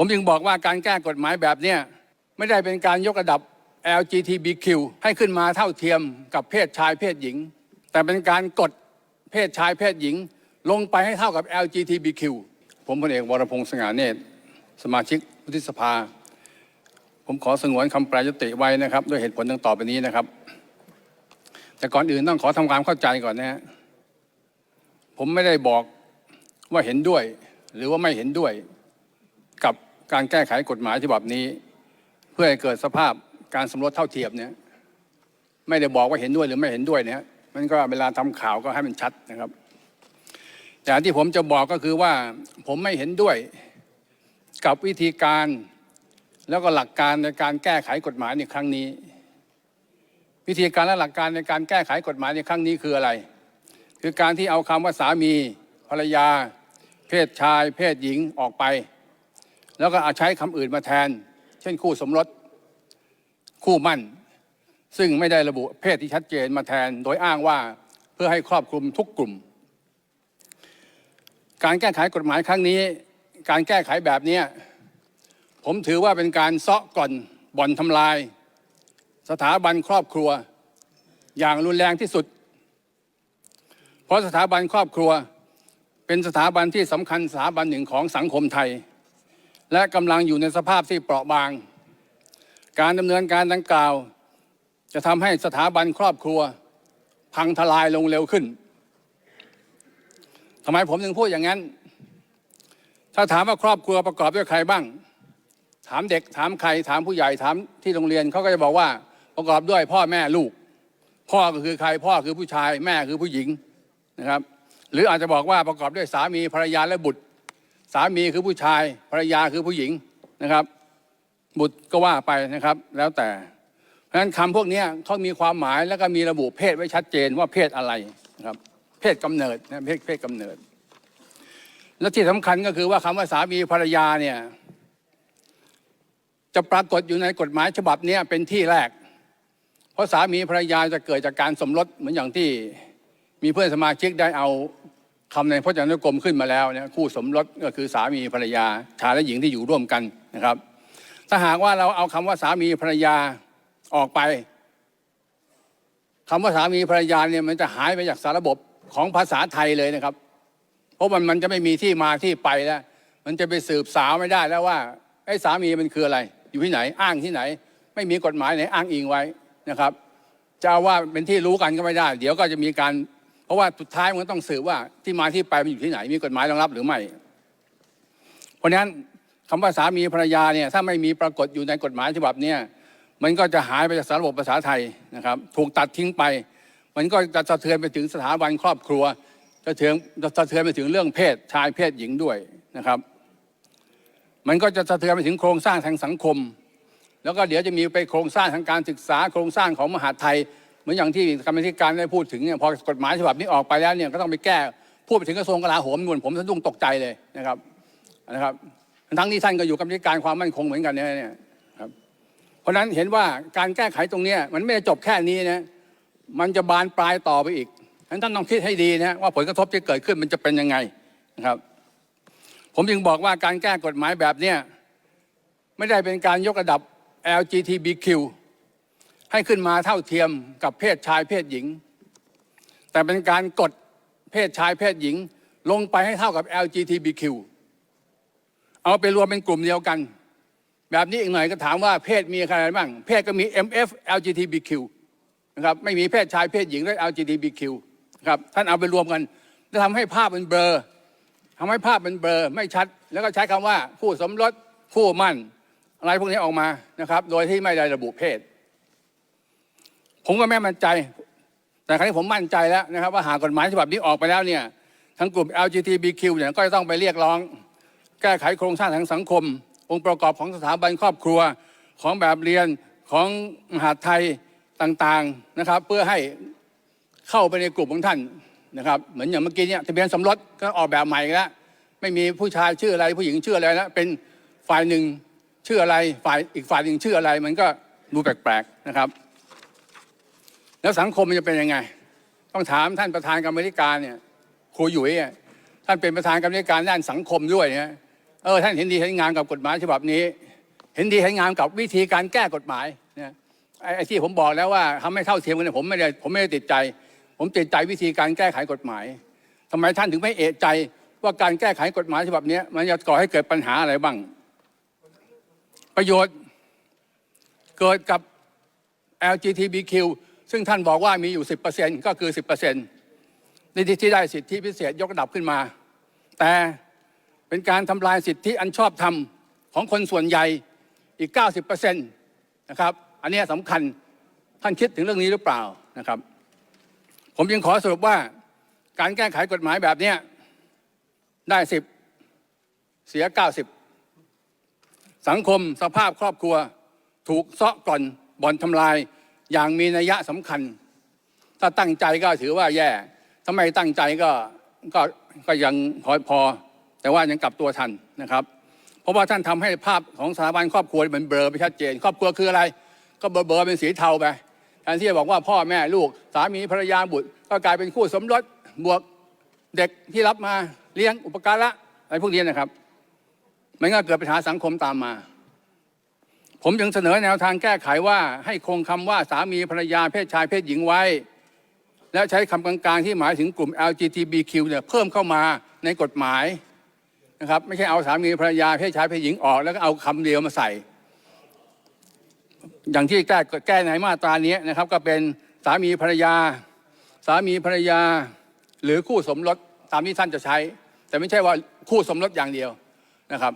ผมจึงบอกว่าการแก้กฎหมายแบบนี้ไม่ได้เป็นการยกระดับ LGBTQ ให้ขึ้นมาเท่าเทียมกับเพศชายเพศหญิง แต่เป็นการกดเพศชายเพศหญิง ลงไปให้เท่ากับ LGBTQ ผมพลเอกวรพงษ์สง่าเนตร สมาชิกวุฒิสภา ผมขอสงวนคำแปรยติไว้นะครับ ด้วยเหตุผลดังต่อไปนี้นะครับ แต่ก่อนอื่นต้องขอทำความเข้าใจก่อนนะฮะผมไม่ได้บอกว่าเห็นด้วย หรือว่าไม่เห็นด้วย การแก้ไขกฎหมายฉบับนี้ เพื่อให้เกิดสภาพการสมรสเท่าเทียมเนี่ยไม่ได้บอกว่าเห็นด้วยหรือไม่เห็นด้วยเนี่ยมันก็เวลาทำข่าวก็ให้มันชัดนะครับ แต่ที่ผมจะบอกก็คือว่าผมไม่เห็นด้วยกับวิธีการแล้วก็หลักการในการแก้ไขกฎหมายในครั้งนี้ วิธีการและหลักการในการแก้ไขกฎหมายในครั้งนี้คืออะไร คือการที่เอาคำว่าสามีภรรยา เพศชาย เพศหญิงออกไป แล้วก็เอาใช้คำอื่นมาแทน เช่นคู่สมรส คู่มั่น ซึ่งไม่ได้ระบุเพศที่ชัดเจนมาแทน โดยอ้างว่าเพื่อให้ครอบคลุมทุกกลุ่ม การแก้ไขกฎหมายครั้งนี้ การแก้ไขแบบนี้ผมถือว่าเป็นการเซาะก่อนบ่อนทำลาย สถาบันครอบครัว อย่างรุนแรงที่สุด เพราะสถาบันครอบครัวเป็นสถาบันที่สำคัญสถาบันหนึ่งของสังคมไทย และกำลังอยู่ในสภาพที่เปราะบาง การดำเนินการดังกล่าว จะทำให้สถาบันครอบครัว พังทลายลงเร็วขึ้นทำไมผมถึงพูดอย่างนั้น ถ้าถามว่าครอบครัวประกอบด้วยใครบ้าง ถามเด็กถามใครถามผู้ใหญ่ถามที่โรงเรียนเขาก็จะบอกว่าประกอบด้วยพ่อแม่ลูก พ่อก็คือใครพ่อคือผู้ชาย แม่คือผู้หญิงนะครับ หรืออาจจะบอกว่าประกอบด้วยสามีภรรยาและบุตร สามีคือผู้ชายภรรยาคือผู้หญิงนะครับ บุตรก็ว่าไปนะครับ แล้วแต่ เพราะฉะนั้นคำพวกนี้เขามีความหมายแล้วก็มีระบุเพศไว้ชัดเจนว่าเพศอะไรนะครับ เพศกำเนิดนะเพศเพศกำเนิด และที่สำคัญก็คือว่าคำว่าสามีภรรยาเนี่ยจะปรากฏอยู่ในกฎหมายฉบับนี้เป็นที่แรก เพราะสามีภรรยาจะเกิดจากการสมรสเหมือนอย่างที่มีเพื่อนสมาชิกได้เอา คำในพจนานุกรมขึ้นมาแล้วเนี่ยคู่สมรสก็คือสามีภรรยาชายและหญิงที่อยู่ร่วมกันนะครับ ถ้าหากว่าเราเอาคำว่าสามีภรรยาออกไปคำว่าสามีภรรยาเนี่ยมันจะหายไปจากสารระบบของภาษาไทยเลยนะครับ เพราะมันมันจะไม่มีที่มาที่ไปแล้ว มันจะไปสืบสาวไม่ได้แล้วว่าไอ้สามีมันคืออะไร อยู่ที่ไหนอ้างที่ไหน ไม่มีกฎหมายไหนอ้างอิงไว้นะครับจะว่าเป็นที่รู้กันก็ไม่ได้ เดี๋ยวก็จะมีการ เพราะว่าสุดท้ายมันต้องสืบว่าที่มาที่ไปมันอยู่ที่ไหน มีกฎหมายรองรับหรือไม่ เพราะฉะนั้นคำว่าสามีภรรยาเนี่ยถ้าไม่มีปรากฏอยู่ในกฎหมายฉบับเนี้ยมันก็จะหายไปจากสาระบบภาษาไทยนะครับ ถูกตัดทิ้งไป มันก็จะสะเทือนไปถึงสถาบันครอบครัวจะเทือนจะสะเทือนไปถึงเรื่องเพศชายเพศหญิงด้วยนะครับ มันก็จะสะเทือนไปถึงโครงสร้างทางสังคม แล้วก็เดี๋ยวจะมีไปโครงสร้างทางการศึกษา โครงสร้างของมหาไทย มือนอย่างที่กรรมธิการได้พูดถึงเนี่ยพอกฎหมายฉบับนี้ออกไปแล้วเนี่ยก็ต้องไปแก้พูดไปถึงกระทรวงกลาโหมนวลผมสะดุ้งตกใจเลยนะครับนะครับ ทั้งที่ท่านก็อยู่กรรมธิการความมั่นคงเหมือนกันเนี่ยครับเพราะฉะนั้นเห็นว่าการแก้ไขตรงเนี้ยมันไม่ได้จบแค่นี้นะมันจะบานปลายต่อไปอีกฉะนั้นท่านต้องคิดให้ดีนะว่าผลกระทบที่เกิดขึ้นมันจะเป็นยังไงนะครับ ผมจึงบอกว่าการแก้กฎหมายแบบเนี้ยไม่ได้เป็นการยกระดับ LGBTQ ให้ขึ้นมาเท่าเทียมกับเพศชายเพศหญิง แต่เป็นการกดเพศชายเพศหญิงลงไปให้เท่ากับ LGBTQ เอาไปรวมเป็นกลุ่มเดียวกัน แบบนี้อีกหน่อยก็ถามว่าเพศมีใครบ้าง เพศก็มี MF LGBTQ นะครับไม่มีเพศชายเพศหญิงและ LGBTQ นะครับท่านเอาไปรวมกันจะทำให้ภาพมันเบลอทำให้ภาพมันเบลอไม่ชัด แล้วก็ใช้คำว่าคู่สมรสคู่มั่น อะไรพวกนี้ออกมานะครับ โดยที่ไม่ได้ระบุเพศ ผมก็ไม่มั่นใจ แต่ครั้งนี้ผมมั่นใจแล้วนะครับ ว่าหากกฎหมายฉบับนี้ออกไปแล้วเนี่ยทั้งกลุ่ม LGBTQ เนี่ยก็จะต้องไปเรียกร้อง แก้ไขโครงสร้างทางสังคม องค์ประกอบของสถาบันครอบครัวของแบบเรียนของมหาดไทยต่างๆนะครับ เพื่อให้เข้าไปในกลุ่มของท่านนะครับ เหมือนอย่างเมื่อกี้เนี่ยทะเบียนสมรสก็ออกแบบใหม่แล้วไม่มีผู้ชายชื่ออะไรผู้หญิงชื่ออะไรแล้วเป็นฝ่ายหนึ่งชื่ออะไรฝ่ายอีกฝ่ายหนึ่งชื่ออะไร มันก็ดูแปลกๆนะครับ แล้วสังคมมันจะเป็นยังไง ต้องถามท่านประธานกรรมธิการเนี่ยครูหยุยอะท่านเป็นประธานกรรมธิการด้านสังคมด้วยเนี่ยเออท่านเห็นดีเห็นงามกับกฎหมายฉบับนี้ เห็นดีเห็นงามกับวิธีการแก้กฎหมายเนะไอ้ไอ้ที่ผมบอกแล้วว่าทำให้เท่าเทียมกันผมไม่ได้ผมไม่ได้ติดใจ ผมติดใจวิธีการแก้ไขกฎหมายทำไมท่านถึงไม่เอะใจว่าการแก้ไขกฎหมายฉบับนี้มันจะก่อให้เกิดปัญหาอะไรบ้าง ประโยชน์เกิดกับ LGBTQ ซึ่งท่านบอกว่ามีอยู่ 10%ก็คือ 10%ในที่ที่ได้สิทธิพิเศษยกระดับขึ้นมา แต่เป็นการทำลายสิทธิอันชอบธรรมของคนส่วนใหญ่อีก 90%นะครับ อันนี้สำคัญท่านคิดถึงเรื่องนี้หรือเปล่านะครับ ผมยังขอสรุปว่าการแก้ไขกฎหมายแบบนี้ได้ 10 เสีย 90 สังคมสภาพครอบครัว ถูกเซาะก่อนบ่อนทำลาย อย่างมีนัยยะสำคัญ ถ้าตั้งใจก็ถือว่าแย่ถ้าไม่ตั้งใจก็ก็ก็ยังพอพอ แต่ว่ายังกลับตัวทันนะครับ เพราะว่าท่านทำให้ภาพของสถาบันครอบครัวมันเบลอไปชัดเจน ครอบครัวคืออะไร ก็เบลอเบลอเป็นสีเทาไปแทนที่จะบอกว่าพ่อแม่ลูกสามีภรรยาบุตร ก็กลายเป็นคู่สมรสบวกเด็กที่รับมาเลี้ยงอุปการะอะไรพวกนี้นะครับมันก็เกิดปัญหาสังคมตามมา ผมจึงเสนอแนวทางแก้ไขว่าให้คงคำว่าสามีภรรยาเพศชายเพศหญิงไว้ และใช้คำกลางๆ ที่หมายถึงกลุ่ม LGBTQ เนี่ยเพิ่มเข้ามาในกฎหมายนะครับไม่ใช่เอาสามีภรรยาเพศชายเพศหญิงออก แล้วก็เอาคำเดียวมาใส่ อย่างที่แก้แก้ในมาตรานี้นะครับ ก็เป็นสามีภรรยา สามีภรรยา หรือคู่สมรสตามที่ท่านจะใช้ แต่ไม่ใช่ว่าคู่สมรสอย่างเดียวนะครับ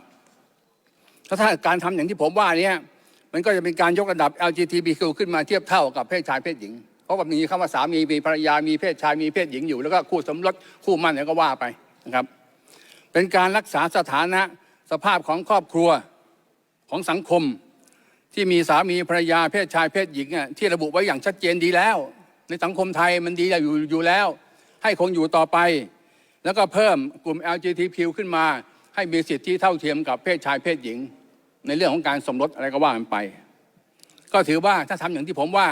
ถ้าการทำอย่างที่ผมว่าเนี่ย มันก็จะเป็นการยกระดับ LGBTQ ขึ้นมาเทียบเท่ากับเพศชายเพศหญิง เพราะว่ามีคำว่าสามีมีภรรยามีเพศชายมีเพศหญิงอยู่ แล้วก็คู่สมรสคู่มั่นเนี่ยก็ว่าไปนะครับ เป็นการรักษาสถานะสภาพของครอบครัวของสังคม ที่มีสามีภรรยาเพศชายเพศหญิงอะที่ระบุไว้อย่างชัดเจนดีแล้ว ในสังคมไทยมันดีอยู่อยู่แล้ว ให้คงอยู่ต่อไป แล้วก็เพิ่มกลุ่ม LGBTQ ขึ้นมา ให้มีสิทธิเท่าเทียมกับเพศชายเพศหญิง ในเรื่องของการสมรสอะไรก็ว่ากันไป ก็ถือว่าถ้าทำอย่างที่ผมว่า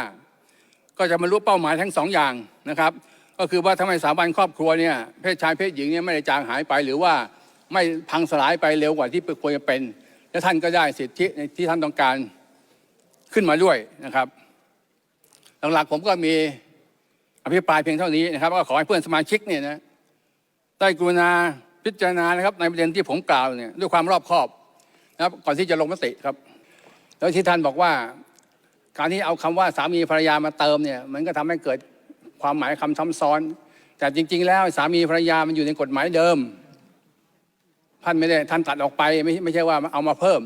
ก็จะบรรลุเป้าหมายทั้งสองอย่างนะครับ ก็คือว่าทำไมสถาบันครอบครัวเนี่ยเพศชายเพศหญิงเนี่ยไม่ได้จางหายไป หรือว่าไม่พังสลายไปเร็วกว่าที่ควรจะเป็น และท่านก็ได้สิทธิในที่ท่านต้องการขึ้นมาด้วยนะครับ หลักๆผมก็มีอภิปรายเพียงเท่านี้นะครับก็ขอให้เพื่อนสมาชิกเนี่ยนะได้กรุณาพิจารณานะครับในประเด็นที่ผมกล่าวเนี่ยด้วยความรอบคอบ นะครับก่อนที่จะลงมติครับ แล้วที่ท่านบอกว่า การที่เอาคำว่าสามีภรรยามาเติมเนี่ย มันก็ทำให้เกิดความหมายคำซ้ำซ้อน แต่จริง ๆ แล้วสามีภรรยามันอยู่ในกฎหมายเดิม ท่านไม่ได้ท่านตัดออกไปไม่ไม่ใช่ว่าเอามาเพิ่ม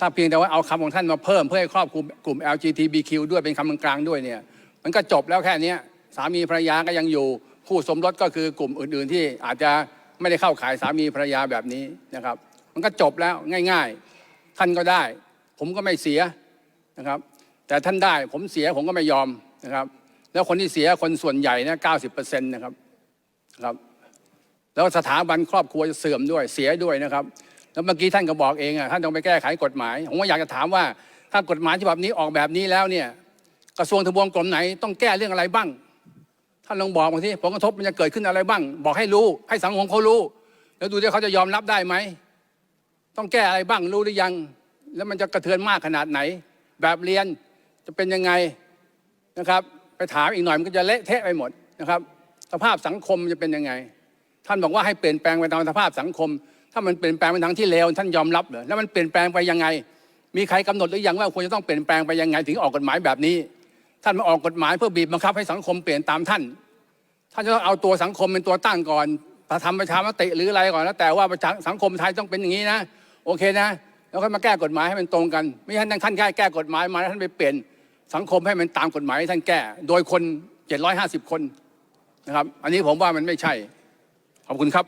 ถ้าเพียงแต่ว่าเอาคำของท่านมาเพิ่ม เพื่อให้ครอบคลุมกลุ่ม LGBTQ ด้วยเป็นคำกลางๆด้วยเนี่ย มันก็จบแล้วแค่นี้สามีภรรยาก็ยังอยู่คู่สมรสก็คือกลุ่มอื่น ๆ ที่อาจจะไม่ได้เข้าข่ายสามีภรรยาแบบนี้นะครับ มันก็จบแล้วง่าย ๆ ท่านก็ได้ ผมก็ไม่เสียนะครับ แต่ท่านได้ผมเสียผมก็ไม่ยอมนะครับ แล้วคนที่เสียคนส่วนใหญ่นะเก้าสิบเปอร์เซ็นต์นะครับนะครับ แล้วสถาบันครอบครัวจะเสื่อมด้วยเสียด้วยนะครับ แล้วเมื่อกี้ท่านก็บอกเองอะท่านต้องไปแก้ไขกฎหมาย ผมว่าอยากจะถามว่าถ้ากฎหมายฉบับนี้ออกแบบนี้แล้วเนี่ยกระทรวงทบวงกรมไหนต้องแก้เรื่องอะไรบ้างท่านลองบอกมาที่ผลกระทบมันจะเกิดขึ้นอะไรบ้าง บอกให้รู้ ให้สังคมเขารู้ แล้วดูที่เขาจะยอมรับได้ไหม ต้องแก้อะไรบ้างรู้หรือยัง แล้วมันจะกระเทือนมากขนาดไหน แบบเรียนจะเป็นยังไงนะครับ ไปถามอีกหน่อยมันก็จะเละเทะไปหมดนะครับ สภาพสังคมจะเป็นยังไง ท่านบอกว่าให้เปลี่ยนแปลงไปตามสภาพสังคม ถ้ามันเปลี่ยนแปลงไปทางที่เลวท่านยอมรับเหรอแล้วมันเปลี่ยนแปลงไปยังไง มีใครกำหนดหรือยังว่าควรจะต้องเปลี่ยนแปลงไปยังไงถึงออกกฎหมายแบบนี้ ท่านมาออกกฎหมายเพื่อบีบบังคับให้สังคมเปลี่ยนตามท่านท่านจะต้องเอาตัวสังคมเป็นตัวตั้งก่อนทำประชามติหรืออะไรก่อนแล้วแต่ว่าประชาสังคมไทยต้องเป็นอย่างนี้นะ โอเคนะ แล้วค่อยมาแก้กฎหมายให้มันตรงกัน ไม่ใช่ท่านแค่แก้กฎหมายมาแล้วท่านไปเปลี่ยนสังคมให้มันตามกฎหมายที่ท่านแก้ โดยคน 750 คนนะครับ อันนี้ผมว่ามันไม่ใช่ ขอบคุณครับ